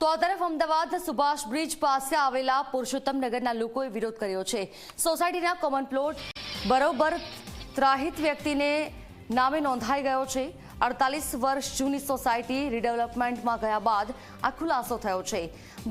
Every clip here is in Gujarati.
તો આ તરફ અમદાવાદ સુભાષ બ્રિજ પાસે આવેલા પુરુષોત્તમ નગરના લોકોએ વિરોધ કર્યો છે. સોસાયટીના કોમન પ્લોટ બરોબર ત્રાહિત વ્યક્તિને નામે નોંધાઈ ગયો છે. અડતાલીસ વર્ષ જૂની સોસાયટી રીડેવલપમેન્ટમાં ગયા બાદ આ ખુલાસો થયો છે.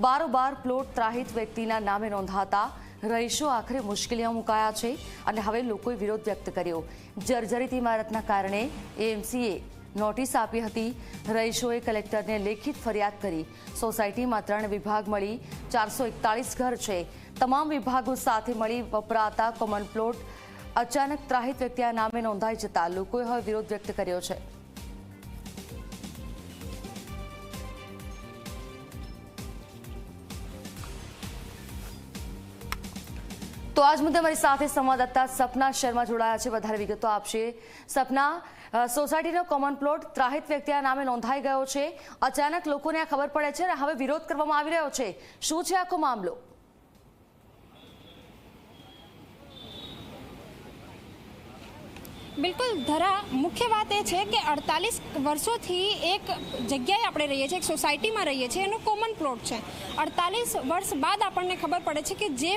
બારોબાર પ્લોટ ત્રાહિત વ્યક્તિના નામે નોંધાતા રહીશો આખરે મુશ્કેલીમાં મુકાયા છે અને હવે લોકોએ વિરોધ વ્યક્ત કર્યો. જર્જરિત ઇમારતના કારણે એએમસીએ નોટિસ આપી હતી. રહીશોએ કલેક્ટરને લેખિત ફરિયાદ કરી. સોસાયટીમાં ત્રણ વિભાગ મળી, ચારસો એકતાળીસ ઘર છે. તમામ વિભાગો સાથે મળી વપરાતા કોમન પ્લોટ અચાનક ત્રાહિત વ્યક્તિના નામે નોંધાઈ જતા લોકોએ હવે વિરોધ વ્યક્ત કર્યો છે. તો આજ મુદ્દે મારી સાથે સંવાદદાતા સપના શર્મા જોડાયા છે. વધારે વિગતો આપશે. સપના સોસાયટીનો કોમન પ્લોટ ત્રાહિત વ્યક્તિના નામે નોંધાઈ ગયો છે. અચાનક લોકોને આ ખબર પડે છે અને હવે વિરોધ કરવામાં આવી રહ્યો છે. શું છે આખો મામલો? બિલકુલ, ધરા, મુખ્ય વાત એ છે કે અડતાલીસ વર્ષોથી એક જગ્યાએ આપણે રહીએ છીએ, એક સોસાયટીમાં રહીએ છીએ, એનો કોમન પ્લોટ છે. અડતાલીસ વર્ષ બાદ આપણને ખબર પડે છે કે જે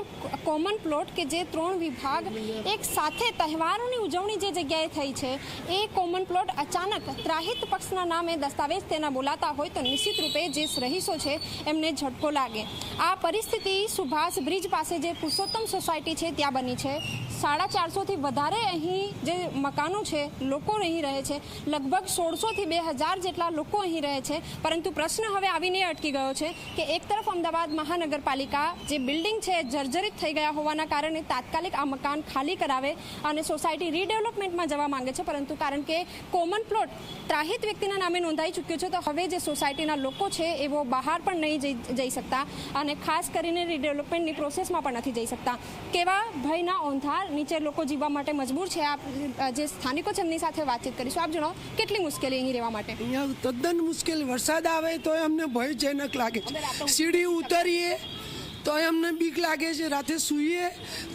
કોમન પ્લોટ કે જે ત્રણ વિભાગ એક સાથે તહેવારોની ઉજવણી જે જગ્યાએ થઈ છે, એ કોમન પ્લોટ અચાનક ત્રાહિત પક્ષના નામે દસ્તાવેજ તેના બોલાતા હોય તો નિશ્ચિત રૂપે જે રહીશો છે એમને ઝટકો લાગે. આ પરિસ્થિતિ સુભાષ બ્રિજ પાસે જે પુરુષોત્તમ સોસાયટી છે, ત્યાં બની છે. સાડા ચારસોથી વધારે અહીં જે મકાનો છે લોકો અહીં રહે છે. લગભગ સોળસોથી બે હજાર જેટલા લોકો અહીં રહે છે. પરંતુ પ્રશ્ન હવે આવીને અટકી ગયો છે કે એક તરફ અમદાવાદ મહાનગરપાલિકા જે બિલ્ડિંગ છે જર્જરિત થઈ ગયા હોવાના કારણે તાત્કાલિક આ મકાન ખાલી કરાવે અને સોસાયટી રીડેવલપમેન્ટમાં જવા માંગે છે. પરંતુ કારણ કે કોમન પ્લોટ ત્રાહિત વ્યક્તિના નામે નોંધાઈ ચૂક્યો છે તો હવે જે સોસાયટીના લોકો છે એવો બહાર પણ નહીં જઈ શકતા અને ખાસ કરીને રીડેવલપમેન્ટની પ્રોસેસમાં પણ નથી જઈ શકતા. કેવા ભયના ઓંધાર નીચે લોકો જીવવા માટે મજબૂર છે અ, જે સ્થાનિકો છે એમની સાથે વાતચીત કરીશું. આપ જણાવો કેટલી મુશ્કેલી અહીં રહેવા માટે. અહીંયા તદ્દન મુશ્કેલ વરસાદ આવે તો અમને ભયજનક લાગે છે. સીડી ઉતરીએ તો અમને બીક લાગે છે. રાતે સૂઈએ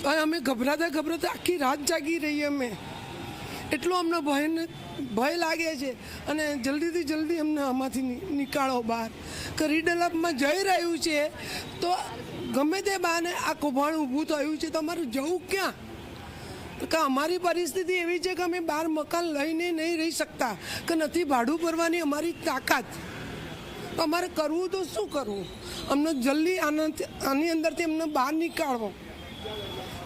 તો અમે ગભરાતા ગભરાતા આખી રાત જાગી રહીએ અમે. એટલો અમને ભયને ભય લાગે છે. અને જલ્દીથી જલ્દી અમને આમાંથી નીકાળો બહાર. કે રીડેવલપમાં જઈ રહ્યું છે તો ગમે તે બાને આ કૌભાંડ ઊભું થયું છે તમારું જવું ક્યાં? કે અમારી પરિસ્થિતિ એવી છે કે અમે બાર મકાન લઈને નહીં રહી શકતા, કે નથી ભાડું ભરવાની અમારી તાકાત. અમારે કરવું તો શું કરવું? અમને જલ્દી આના આની અંદરથી અમને બહાર નીકાળવો.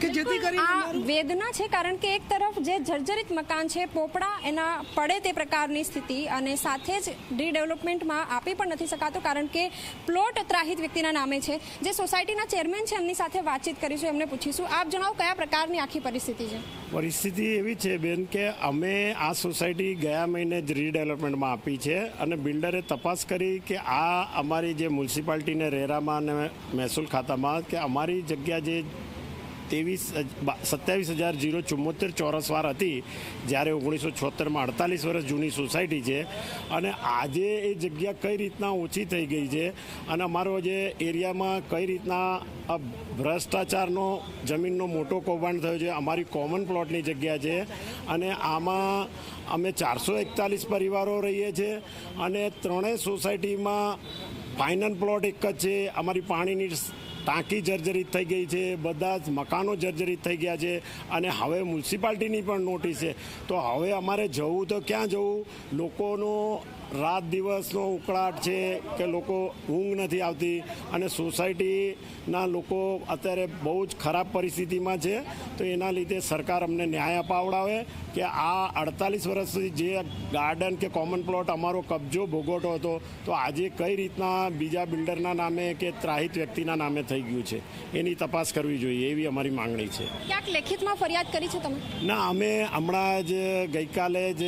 કે જેથી કરીને આ વેદના છે કારણ કે એક તરફ જે જર્જરિત મકાન છે પોપડા એના પડે તે પ્રકારની સ્થિતિ અને સાથે જ રીડેવલપમેન્ટમાં આપી પણ નથી શકાતો કારણ કે પ્લોટ ત્રાહિત વ્યક્તિના નામે છે. જે સોસાયટીના ચેરમેન છે એમની સાથે વાતચીત કરીશું એમને પૂછીશું. આપ જણાવો કયા પ્રકારની આખી પરિસ્થિતિ છે? પરિસ્થિતિ એવી છે બેન કે અમે આ સોસાયટી ગયા મહિને જ રીડેવલપમેન્ટમાં આપી છે અને બિલ્ડરે તપાસ કરી કે આ અમારી જે મ્યુનિસિપાલિટીને રેરામાં અને મહેસૂલ ખાતામાં કે અમારી જગ્યા જે ત્રેવીસ સત્યાવીસ હજાર જીરો ચુમ્મોતેર ચોરસવાર હતી, જ્યારે ઓગણીસો છોતેરમાં અડતાલીસ વર્ષ જૂની સોસાયટી છે અને આજે એ જગ્યા કઈ રીતના ઓછી થઈ ગઈ છે અને અમારો જે એરિયામાં કઈ રીતના ભ્રષ્ટાચારનો, જમીનનો મોટો કૌભાંડ થયો છે, અમારી કોમન પ્લોટની જગ્યા છે અને આમાં અમે ચારસો એકતાલીસ પરિવારો રહીએ છીએ અને ત્રણેય સોસાયટીમાં ફાઇનલ પ્લોટ એક જ છે, અમારી પાણીની ટાંકી જર્જરિત થઈ ગઈ છે, બધા જ મકાનો જર્જરિત થઈ ગયા છે અને હવે મ્યુનિસિપાલિટીની પણ નોટિસ છે. તો હવે અમારે જવું તો ક્યાં જવું? લોકોનો રાત દિવસનો ઉકળાટ છે કે લોકો ઊંઘ નથી આવતી અને સોસાયટીના લોકો અત્યારે બહુ જ ખરાબ પરિસ્થિતિમાં છે. તો એના લીધે સરકાર અમને ન્યાય અપાવડાવે કે આ અડતાલીસ વર્ષથી જે ગાર્ડન કે કોમન પ્લોટ અમારો કબજો ભોગવટો હતો તો આજે કઈ રીતના બીજા બિલ્ડરના નામે કે ત્રાહિત વ્યક્તિના નામે થઈ ગયું છે એની તપાસ કરવી જોઈએ એવી અમારી માંગણી છે. ક્યાંક લેખિતમાં ફરિયાદ કરી છે તમે? ના અમે હમણાં જ ગઈકાલે જ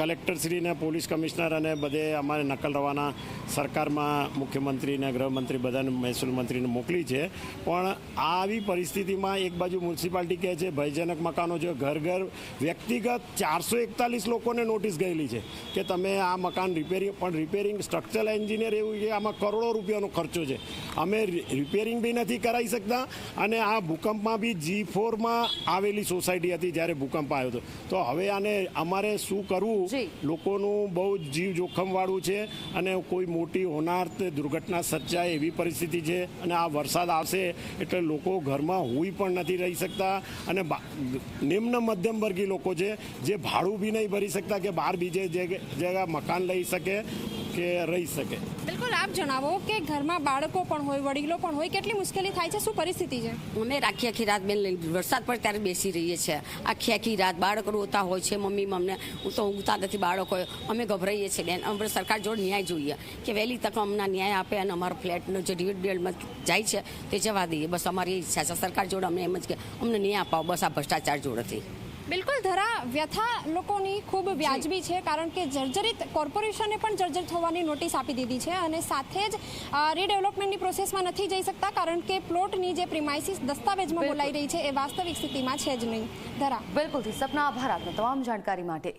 કલેક્ટરશ્રીને, પોલીસ કમિશનર અને બધે અમારે નકલ રવાના સરકારમાં મુખ્યમંત્રીને ગૃહમંત્રી બધાને મહેસૂલ મંત્રીને મોકલી છે. પણ આવી પરિસ્થિતિમાં એક બાજુ મ્યુનિસિપાલિટી કહે છે, ભયજનક મકાનો છે. ઘર ઘર વ્યક્તિગત ચારસો એકતાલીસ લોકોને નોટિસ ગયેલી છે કે તમે આ મકાન રિપેરિંગ પણ રિપેરિંગ સ્ટ્રક્ચરલ એન્જિનિયર એવું છે આમાં કરોડો રૂપિયાનો ખર્ચો છે. અમે રિપેરિંગ બી નથી કરાવી શકતા અને આ ભૂકંપમાં બી જી ફોરમાં આવેલી સોસાયટી હતી જ્યારે ભૂકંપ આવ્યો હતો. તો હવે આને અમારે શું કરવું? જી. લોકોનું બહુ જીવ જોખમવાળું છે અને કોઈ મોટી હોનાર તે દુર્ઘટના સર્જાય એવી પરિસ્થિતિ છે અને આ વરસાદ આવશે એટલે લોકો ઘરમાં હોઈ પણ નથી રહી શકતા અને નિમ્ન મધ્યમ વર્ગી લોકો છે જે ભાડું બી નહીં ભરી શકતા કે બહાર બીજે જગ્યા મકાન લઈ શકે કે રહી શકે. બિલકુલ આપ જણાવો કે ઘરમાં બાળકો પણ હોય, વડીલો પણ હોય, કેટલી મુશ્કેલી થાય છે? શું પરિસ્થિતિ છે? અમે આખી આખી રાત બેન વરસાદ પડે ત્યારે બેસી રહીએ છીએ. આખી આખી રાત બાળકો રોતા હોય છે, મમ્મી અમને, હું તો ઊંઘતા નથી બાળકો. અમે ગભરાઈએ છીએ બેન. અમે સરકાર જોડે ન્યાય જોઈએ. કે વહેલી તક અમને ન્યાય આપે અને અમારો ફ્લેટનો જે ડિવિડમાં જાય છે, તે જવા દઈએ. બસ અમારી ઈચ્છા છે. સરકાર જોડે અમને એમ જ કે અમને ન્યાય અપાવો. બસ આ ભ્રષ્ટાચાર જોડેથી. બિલકુલ ધરા વ્યથા લોકોની ખૂબ વ્યાજબી છે કારણ કે જર્જરિત કોર્પોરેશને પણ જર્જરિત હોવાની નોટિસ આપી દીધી છે અને સાથે જ રીડેવલપમેન્ટની પ્રોસેસમાં નથી જઈ શકતા કારણ કે પ્લોટની જે પ્રિમાઇસીસ દસ્તાવેજમાં. બોલાઈ રહી છે એ વાસ્તવિક સ્થિતિમાં છે જ નહીં. ધરા. બિલકુલથી સપના આભાર આપનો તમામ જાણકારી માટે.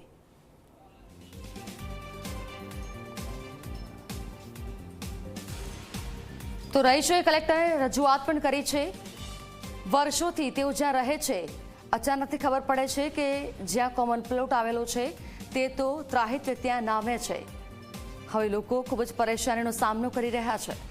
તો રહીશોએ કલેક્ટરે રજૂઆત પણ કરી છે. વર્ષોથી તેઓ જ્યાં રહે છે અચાનકથી ખબર પડે છે કે જ્યાં કોમન પ્લોટ આવેલો છે, તે તો ત્રાહિત્ય ત્યાં નામે છે. હવે લોકો ખૂબ જ પરેશાનીનો સામનો કરી રહ્યા છે.